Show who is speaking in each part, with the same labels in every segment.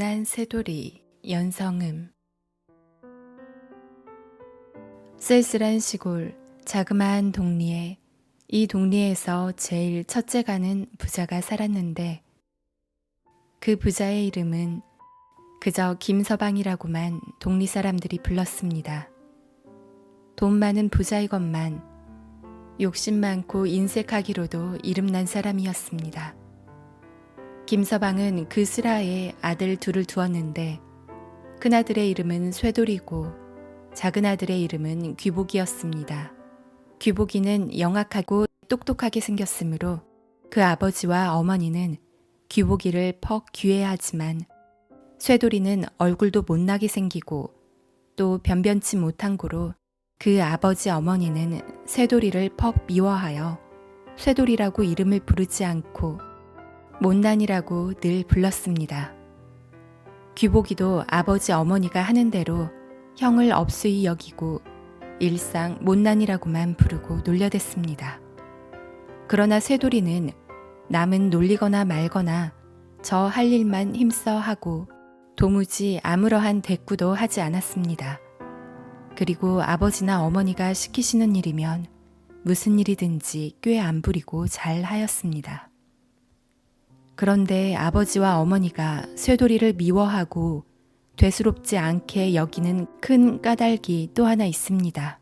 Speaker 1: 못난 새돌이 연성음 쓸쓸한 시골 자그마한 동리에 이 동리에서 제일 첫째 가는 부자가 살았는데 그 부자의 이름은 그저 김서방이라고만 동리 사람들이 불렀습니다. 돈 많은 부자이건만 욕심 많고 인색하기로도 이름난 사람이었습니다. 김서방은 그 슬하에 아들 둘을 두었는데 큰 아들의 이름은 쇠돌이고 작은 아들의 이름은 귀복이었습니다. 귀복이는 영악하고 똑똑하게 생겼으므로 그 아버지와 어머니는 귀복이를 퍽 귀해하지만 쇠돌이는 얼굴도 못나게 생기고 또 변변치 못한 고로 그 아버지 어머니는 쇠돌이를 퍽 미워하여 쇠돌이라고 이름을 부르지 않고 못난이라고 늘 불렀습니다. 귀복이도 아버지 어머니가 하는 대로 형을 업수히 여기고 일상 못난이라고만 부르고 놀려댔습니다. 그러나 쇠돌이는 남은 놀리거나 말거나 저 할 일만 힘써 하고 도무지 아무러한 대꾸도 하지 않았습니다. 그리고 아버지나 어머니가 시키시는 일이면 무슨 일이든지 꽤 안 부리고 잘 하였습니다. 그런데 아버지와 어머니가 쇠돌이를 미워하고 되스럽지 않게 여기는 큰 까닭이 또 하나 있습니다.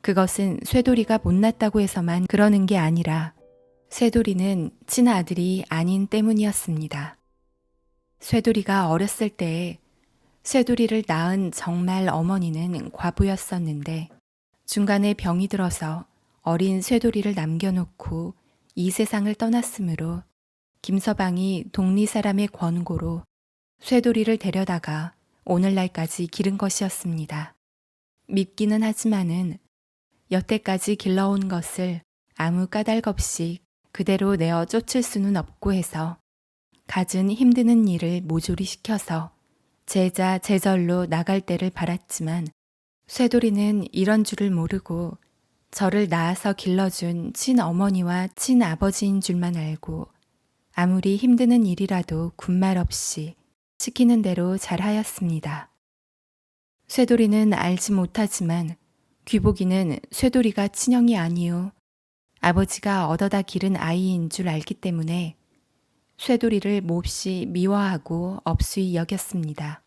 Speaker 1: 그것은 쇠돌이가 못났다고 해서만 그러는 게 아니라 쇠돌이는 친아들이 아닌 때문이었습니다. 쇠돌이가 어렸을 때에 쇠돌이를 낳은 정말 어머니는 과부였었는데 중간에 병이 들어서 어린 쇠돌이를 남겨놓고 이 세상을 떠났으므로 김서방이 동리 사람의 권고로 쇠돌이를 데려다가 오늘날까지 기른 것이었습니다. 밉기는 하지만은 여태까지 길러온 것을 아무 까닭 없이 그대로 내어 쫓을 수는 없고 해서 갖은 힘드는 일을 모조리 시켜서 제자 제절로 나갈 때를 바랐지만 쇠돌이는 이런 줄을 모르고 저를 낳아서 길러준 친어머니와 친아버지인 줄만 알고 아무리 힘드는 일이라도 군말 없이 시키는 대로 잘하였습니다. 쇠돌이는 알지 못하지만 귀복이는 쇠돌이가 친형이 아니요 아버지가 얻어다 기른 아이인 줄 알기 때문에 쇠돌이를 몹시 미워하고 업수히 여겼습니다.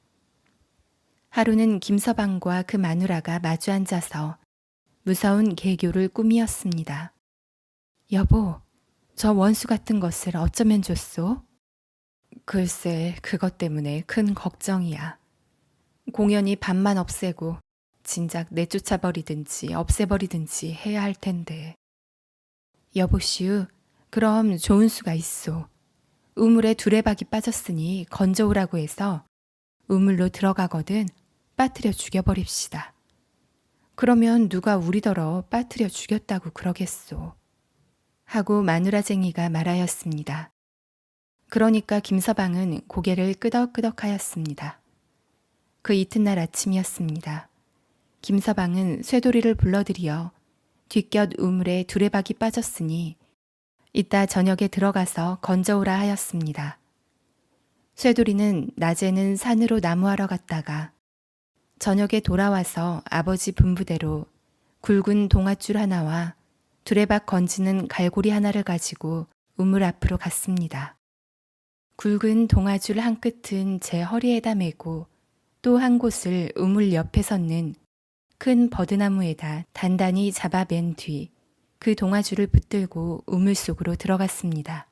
Speaker 1: 하루는 김서방과 그 마누라가 마주 앉아서 무서운 개교를 꾸미었습니다. 여보, 저 원수 같은 것을 어쩌면 좋소? 글쎄, 그것 때문에 큰 걱정이야. 공연히 반만 없애고 진작 내쫓아버리든지 없애버리든지 해야 할 텐데. 여보시우, 그럼 좋은 수가 있소. 우물에 두레박이 빠졌으니 건져오라고 해서 우물로 들어가거든 빠뜨려 죽여버립시다. 그러면 누가 우리더러 빠뜨려 죽였다고 그러겠소. 하고 마누라쟁이가 말하였습니다. 그러니까 김서방은 고개를 끄덕끄덕하였습니다. 그 이튿날 아침이었습니다. 김서방은 쇠돌이를 불러들여 뒷곁 우물에 두레박이 빠졌으니 이따 저녁에 들어가서 건져오라 하였습니다. 쇠돌이는 낮에는 산으로 나무하러 갔다가 저녁에 돌아와서 아버지 분부대로 굵은 동아줄 하나와 두레박 건지는 갈고리 하나를 가지고 우물 앞으로 갔습니다. 굵은 동아줄 한 끝은 제 허리에다 메고 또 한 곳을 우물 옆에 섰는 큰 버드나무에다 단단히 잡아 맨 뒤 그 동아줄을 붙들고 우물 속으로 들어갔습니다.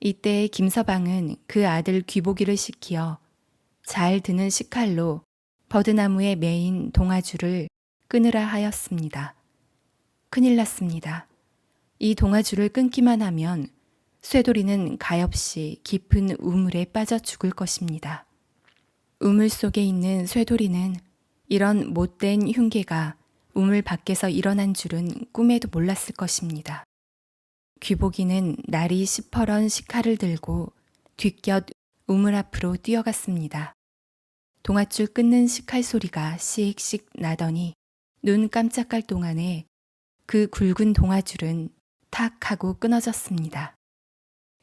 Speaker 1: 이때 김서방은 그 아들 귀보기를 시키어 잘 드는 식칼로 버드나무에 매인 동아줄을 끊으라 하였습니다. 큰일 났습니다. 이 동아줄을 끊기만 하면 쇠돌이는 가엾이 깊은 우물에 빠져 죽을 것입니다. 우물 속에 있는 쇠돌이는 이런 못된 흉계가 우물 밖에서 일어난 줄은 꿈에도 몰랐을 것입니다. 귀보기는 날이 시퍼런 식칼을 들고 뒷곁 우물 앞으로 뛰어갔습니다. 동아줄 끊는 식칼 소리가 씩씩 나더니 눈 깜짝할 동안에 그 굵은 동아줄은 탁 하고 끊어졌습니다.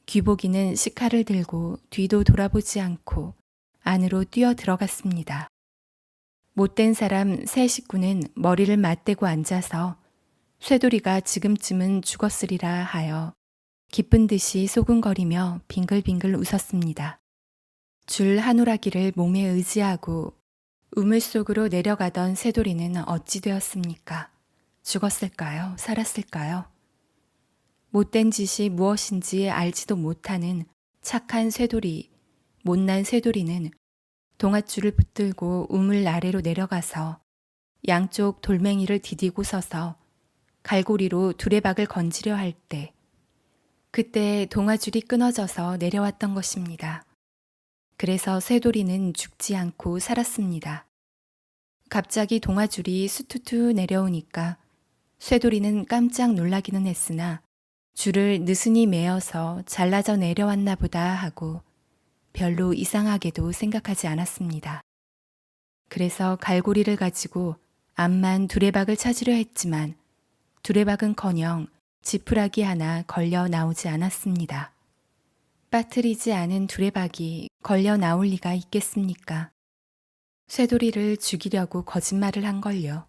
Speaker 1: 귀보기는 식칼을 들고 뒤도 돌아보지 않고 안으로 뛰어 들어갔습니다. 못된 사람 새 식구는 머리를 맞대고 앉아서 쇠돌이가 지금쯤은 죽었으리라 하여 기쁜 듯이 소근거리며 빙글빙글 웃었습니다. 줄 한오라기를 몸에 의지하고 우물 속으로 내려가던 쇠돌이는 어찌 되었습니까? 죽었을까요? 살았을까요? 못된 짓이 무엇인지 알지도 못하는 착한 쇠돌이, 못난 쇠돌이는 동아줄을 붙들고 우물 아래로 내려가서 양쪽 돌멩이를 디디고 서서 갈고리로 두레박을 건지려 할 때, 그때 동아줄이 끊어져서 내려왔던 것입니다. 그래서 쇠돌이는 죽지 않고 살았습니다. 갑자기 동아줄이 수투투 내려오니까 쇠돌이는 깜짝 놀라기는 했으나 줄을 느슨히 매어서 잘라져 내려왔나 보다 하고 별로 이상하게도 생각하지 않았습니다. 그래서 갈고리를 가지고 암만 두레박을 찾으려 했지만 두레박은커녕 지푸라기 하나 걸려 나오지 않았습니다. 빠뜨리지 않은 두레박이 걸려 나올 리가 있겠습니까? 쇠돌이를 죽이려고 거짓말을 한 걸요.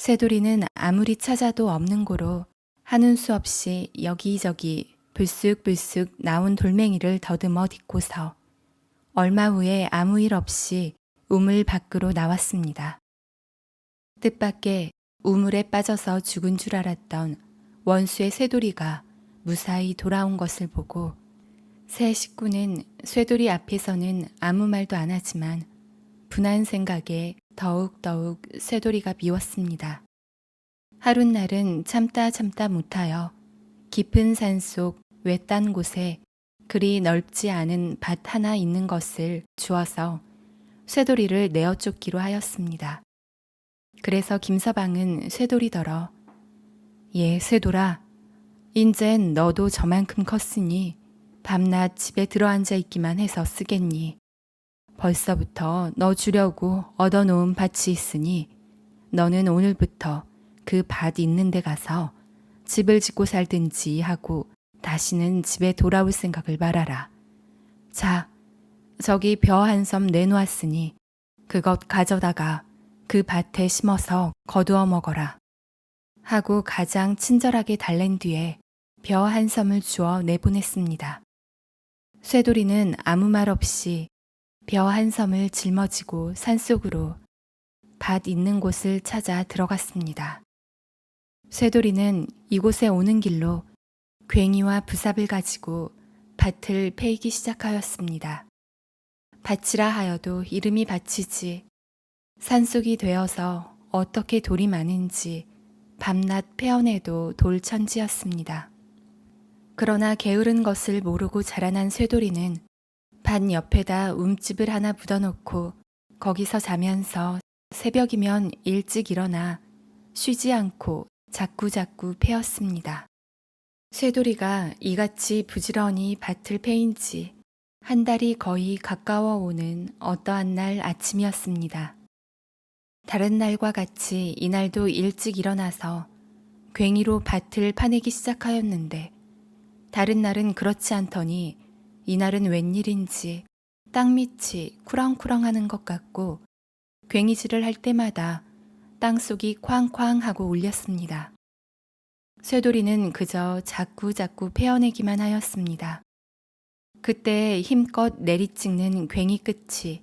Speaker 1: 쇠돌이는 아무리 찾아도 없는 고로 하는 수 없이 여기저기 불쑥불쑥 나온 돌멩이를 더듬어 딛고서 얼마 후에 아무 일 없이 우물 밖으로 나왔습니다. 뜻밖의 우물에 빠져서 죽은 줄 알았던 원수의 쇠돌이가 무사히 돌아온 것을 보고 새 식구는 쇠돌이 앞에서는 아무 말도 안 하지만 분한 생각에 더욱더욱 쇠돌이가 미웠습니다. 하룻날은 참다 참다 못하여 깊은 산속 외딴 곳에 그리 넓지 않은 밭 하나 있는 것을 주어서 쇠돌이를 내어 쫓기로 하였습니다. 그래서 김서방은 쇠돌이더러 예, 쇠돌아. 인젠 너도 저만큼 컸으니 밤낮 집에 들어앉아 있기만 해서 쓰겠니. 벌써부터 너 주려고 얻어놓은 밭이 있으니 너는 오늘부터 그 밭 있는 데 가서 집을 짓고 살든지 하고 다시는 집에 돌아올 생각을 말아라. 자, 저기 벼 한 섬 내놓았으니 그것 가져다가 그 밭에 심어서 거두어 먹어라. 하고 가장 친절하게 달랜 뒤에 벼 한 섬을 주어 내보냈습니다. 쇠돌이는 아무 말 없이 벼 한 섬을 짊어지고 산속으로 밭 있는 곳을 찾아 들어갔습니다. 쇠돌이는 이곳에 오는 길로 괭이와 부삽을 가지고 밭을 패이기 시작하였습니다. 밭이라 하여도 이름이 밭이지 산속이 되어서 어떻게 돌이 많은지 밤낮 패어내도 돌천지였습니다. 그러나 게으른 것을 모르고 자라난 쇠돌이는 밭 옆에다 움집을 하나 묻어놓고 거기서 자면서 새벽이면 일찍 일어나 쉬지 않고 자꾸자꾸 패었습니다. 쇠돌이가 이같이 부지런히 밭을 패인 지 한 달이 거의 가까워 오는 어떠한 날 아침이었습니다. 다른 날과 같이 이날도 일찍 일어나서 괭이로 밭을 파내기 시작하였는데 다른 날은 그렇지 않더니 이날은 웬일인지 땅 밑이 쿠렁쿠렁 하는 것 같고 괭이질을 할 때마다 땅 속이 쾅쾅 하고 울렸습니다. 쇠돌이는 그저 자꾸자꾸 베어내기만 하였습니다. 그때 힘껏 내리찍는 괭이 끝이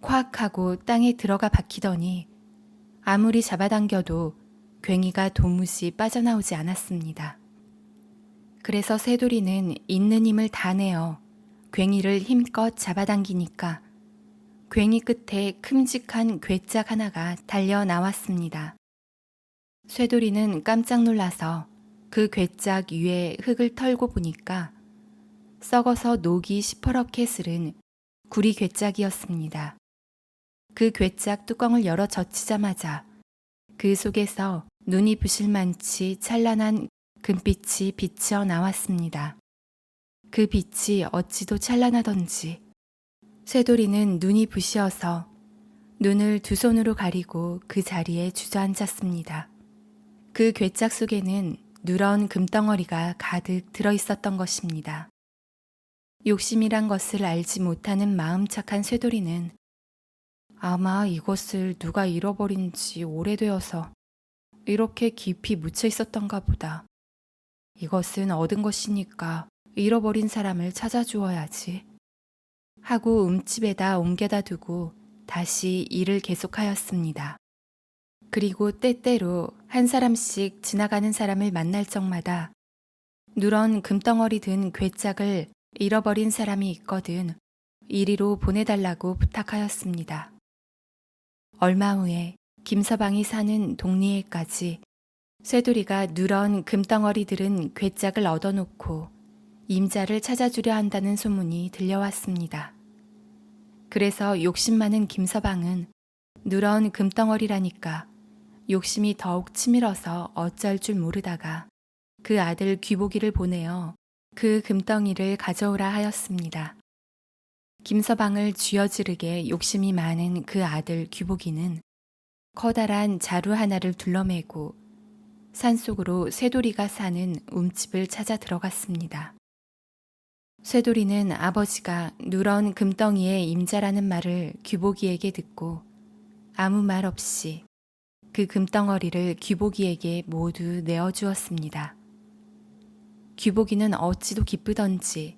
Speaker 1: 콱 하고 땅에 들어가 박히더니 아무리 잡아당겨도 괭이가 도무지 빠져나오지 않았습니다. 그래서 새돌이는 있는 힘을 다 내어 괭이를 힘껏 잡아당기니까 괭이 끝에 큼직한 괴짝 하나가 달려 나왔습니다. 쇠돌이는 깜짝 놀라서 그 괴짝 위에 흙을 털고 보니까 썩어서 녹이 시퍼렇게 스른 구리 괴짝이었습니다. 그 괴짝 뚜껑을 열어 젖히자마자 그 속에서 눈이 부실 만치 찬란한 금빛이 비쳐 나왔습니다. 그 빛이 어찌도 찬란하던지 쇠돌이는 눈이 부시어서 눈을 두 손으로 가리고 그 자리에 주저앉았습니다. 그 괴짝 속에는 누런 금덩어리가 가득 들어 있었던 것입니다. 욕심이란 것을 알지 못하는 마음 착한 쇠돌이는 아마 이것을 누가 잃어버린 지 오래되어서 이렇게 깊이 묻혀 있었던가 보다. 이것은 얻은 것이니까 잃어버린 사람을 찾아주어야지. 하고 움집에다 옮겨다 두고 다시 일을 계속하였습니다. 그리고 때때로 한 사람씩 지나가는 사람을 만날 적마다 누런 금덩어리 든 괴짝을 잃어버린 사람이 있거든 이리로 보내달라고 부탁하였습니다. 얼마 후에 김서방이 사는 동리에까지 쇠돌이가 누런 금덩어리 들은 괴짝을 얻어놓고 임자를 찾아주려 한다는 소문이 들려왔습니다. 그래서 욕심 많은 김서방은 누런 금덩어리라니까 욕심이 더욱 치밀어서 어쩔 줄 모르다가 그 아들 귀보기를 보내어 그 금덩이를 가져오라 하였습니다. 김서방을 쥐어지르게 욕심이 많은 그 아들 귀보기는 커다란 자루 하나를 둘러매고 산속으로 쇠돌이가 사는 움집을 찾아 들어갔습니다. 쇠돌이는 아버지가 누런 금덩이에 임자라는 말을 귀보기에게 듣고 아무 말 없이 그 금덩어리를 귀보기에게 모두 내어주었습니다. 귀보기는 어찌도 기쁘던지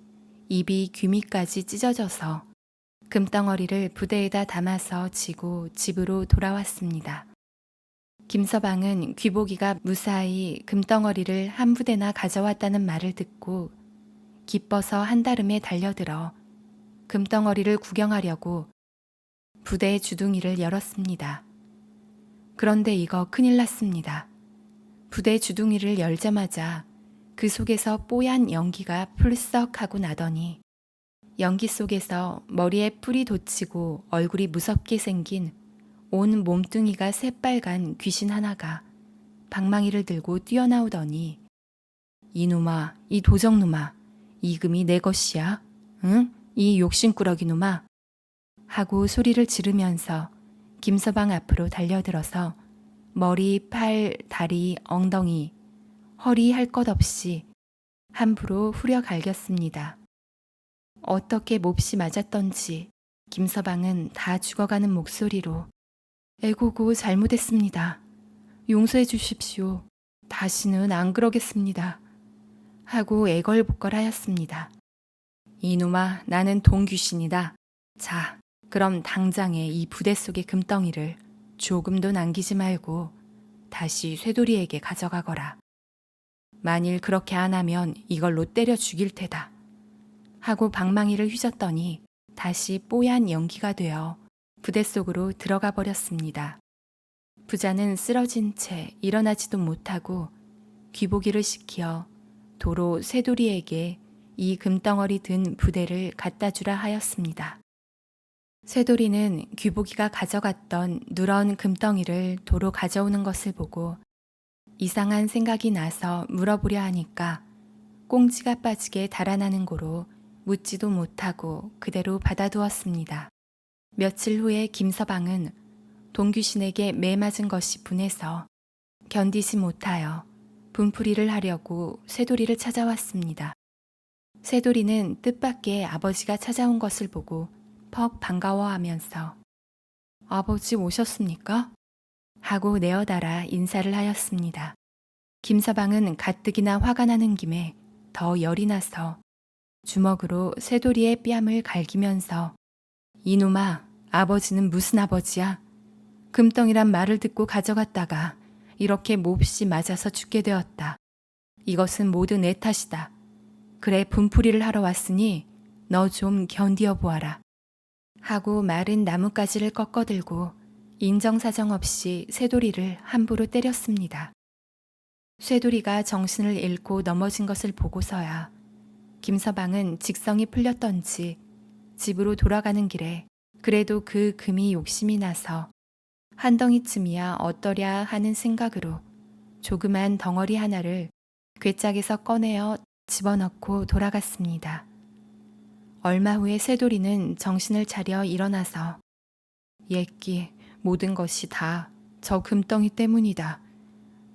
Speaker 1: 입이 귀미까지 찢어져서 금덩어리를 부대에다 담아서 지고 집으로 돌아왔습니다. 김서방은 귀보기가 무사히 금덩어리를 한 부대나 가져왔다는 말을 듣고 기뻐서 한달음에 달려들어 금덩어리를 구경하려고 부대의 주둥이를 열었습니다. 그런데 이거 큰일 났습니다. 부대 주둥이를 열자마자 그 속에서 뽀얀 연기가 풀썩 하고 나더니 연기 속에서 머리에 뿔이 돋치고 얼굴이 무섭게 생긴 온 몸뚱이가 새빨간 귀신 하나가 방망이를 들고 뛰어나오더니 이놈아, 이 도적놈아, 이 금이 내 것이야? 응? 이 욕심꾸러기 놈아? 하고 소리를 지르면서 김서방 앞으로 달려들어서 머리, 팔, 다리, 엉덩이, 허리 할 것 없이 함부로 후려 갈겼습니다. 어떻게 몹시 맞았던지 김서방은 다 죽어가는 목소리로 애고고 잘못했습니다. 용서해 주십시오. 다시는 안 그러겠습니다. 하고 애걸복걸하였습니다. 이놈아, 나는 동귀신이다. 자, 그럼 당장에 이 부대 속의 금덩이를 조금도 남기지 말고 다시 쇠돌이에게 가져가거라. 만일 그렇게 안 하면 이걸로 때려 죽일 테다. 하고 방망이를 휘젓더니 다시 뽀얀 연기가 되어 부대 속으로 들어가 버렸습니다. 부자는 쓰러진 채 일어나지도 못하고 귀보기를 시켜 도로 쇠돌이에게 이 금덩어리 든 부대를 갖다 주라 하였습니다. 쇠돌이는 귀보기가 가져갔던 누런 금덩이를 도로 가져오는 것을 보고 이상한 생각이 나서 물어보려 하니까 꽁지가 빠지게 달아나는 고로 묻지도 못하고 그대로 받아두었습니다. 며칠 후에 김서방은 동규신에게 매 맞은 것이 분해서 견디지 못하여 분풀이를 하려고 쇠돌이를 찾아왔습니다. 쇠돌이는 뜻밖의 아버지가 찾아온 것을 보고 퍽 반가워하면서 아버지 오셨습니까? 하고 내어달아 인사를 하였습니다. 김서방은 가뜩이나 화가 나는 김에 더 열이 나서 주먹으로 쇠돌이의 뺨을 갈기면서 이놈아, 아버지는 무슨 아버지야? 금덩이란 말을 듣고 가져갔다가 이렇게 몹시 맞아서 죽게 되었다. 이것은 모두 내 탓이다. 그래 분풀이를 하러 왔으니 너 좀 견디어 보아라. 하고 마른 나뭇가지를 꺾어들고 인정사정 없이 쇠돌이를 함부로 때렸습니다. 쇠돌이가 정신을 잃고 넘어진 것을 보고서야 김서방은 직성이 풀렸던지 집으로 돌아가는 길에 그래도 그 금이 욕심이 나서 한 덩이쯤이야 어떠랴 하는 생각으로 조그만 덩어리 하나를 괴짝에서 꺼내어 집어넣고 돌아갔습니다. 얼마 후에 쇠돌이는 정신을 차려 일어나서 예끼 모든 것이 다 저 금덩이 때문이다.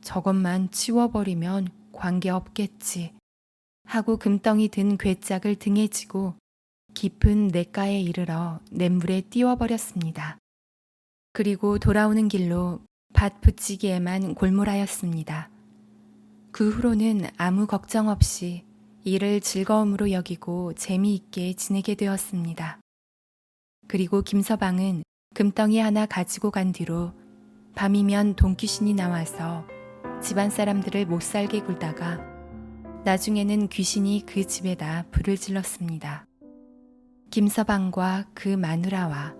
Speaker 1: 저것만 치워버리면 관계없겠지. 하고 금덩이 든 괴짝을 등에 지고 깊은 냇가에 이르러 냇물에 띄워버렸습니다. 그리고 돌아오는 길로 밭 붙이기에만 골몰하였습니다. 그 후로는 아무 걱정 없이 일을 즐거움으로 여기고 재미있게 지내게 되었습니다. 그리고 김서방은 금덩이 하나 가지고 간 뒤로 밤이면 돈귀신이 나와서 집안 사람들을 못 살게 굴다가 나중에는 귀신이 그 집에다 불을 질렀습니다. 김서방과 그 마누라와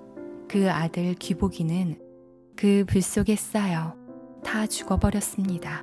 Speaker 1: 그 아들 귀복이는 그 불 속에 쌓여 다 죽어버렸습니다.